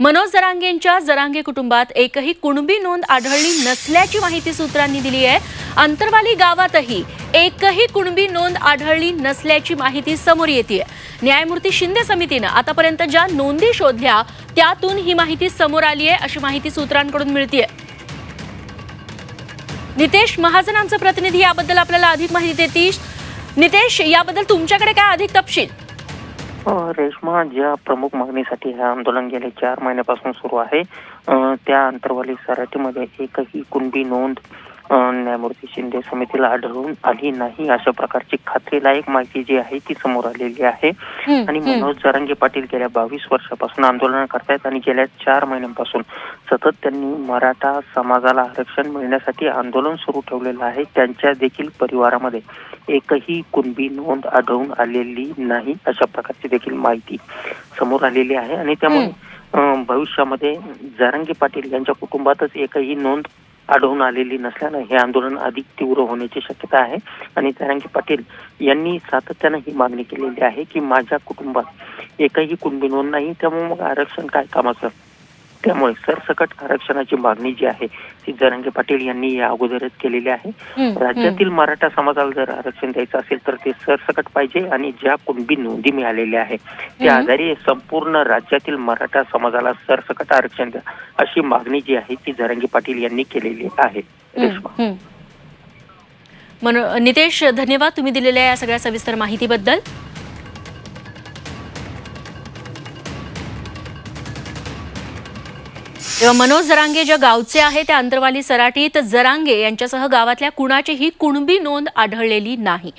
मनोज जरांगेंच्या जरांगे कुटुंबात एकही कुणबी नोंद आढळली नसल्याची माहिती सूत्रांनी दिली आहे. अंतरवाली गावातही एकही कुणबी नोंद आढळली नसल्याची माहिती समोर येते न्यायमूर्ती शिंदे समितीनं आतापर्यंत ज्या नोंदी शोधल्या त्यातून ही माहिती समोर आली आहे अशी माहिती सूत्रांकडून मिळतीये. नितेश महाजन आमचा प्रतिनिधी याबद्दल आपल्याला अधिक माहिती देतील नितेश याबद्दल तुमच्याकडे काय अधिक तपशील? रेश्मा ज्या प्रमुख मागणीसाठी हे आंदोलन गेले चार महिन्यापासून सुरू आहे त्या अंतर्वाली सराटीमध्ये एकही कुणबी नोंद न्यायमूर्ती शिंदे समितीला आढळून आली नाही. अशा प्रकारची खात्रीलायक माहिती जी आहे ती समोर आलेली आहे. आणि. मनोज जरांगे पाटील गेल्या बावीस वर्षापासून आंदोलन करतायत आणि गेल्या चार महिन्यांपासून सतत त्यांनी मराठा समाजाला आरक्षण मिळण्यासाठी आंदोलन सुरू ठेवलेलं आहे. त्यांच्या देखील परिवारामध्ये एकही कुणबी नोंद आढळून आलेली नाही अशा प्रकारची देखील माहिती समोर आलेली आहे. आणि त्यामुळे भविष्यामध्ये जरांगे पाटील यांच्या कुटुंबातच एकही नोंद आढळून आलेली नसल्यानं हे आंदोलन अधिक तीव्र होण्याची शक्यता आहे. आणि जरांगे पाटील यांनी सातत्यानं ही मागणी केलेली आहे की माझ्या कुटुंबात एकही कुणबी नाही त्यामुळे मग आरक्षण काय कामाचं? त्यामुळे सरसकट आरक्षणाची मागणी जी आहे ती जरांगे पाटील यांनी या अगोदरच केलेली आहे. राज्यातील मराठा समाजाला जर आरक्षण द्यायचं असेल तर ते सरसकट पाहिजे आणि ज्या कुणबी नोंदी मिळालेल्या आहे त्या. आधारे संपूर्ण राज्यातील मराठा समाजाला सरसकट आरक्षण द्या अशी मागणी जी आहे ती जरांगे पाटील यांनी केलेली आहे. रेश्मा. नितेश धन्यवाद तुम्ही दिलेल्या या सगळ्या सविस्तर माहितीबद्दल. तेव्हा मनोज जरांगे ज्या गावचे आहे त्या अंतरवाली सराटीत जरांगे यांच्यासह गावातल्या कुणाचीही कुणबी नोंद आढळलेली नाही.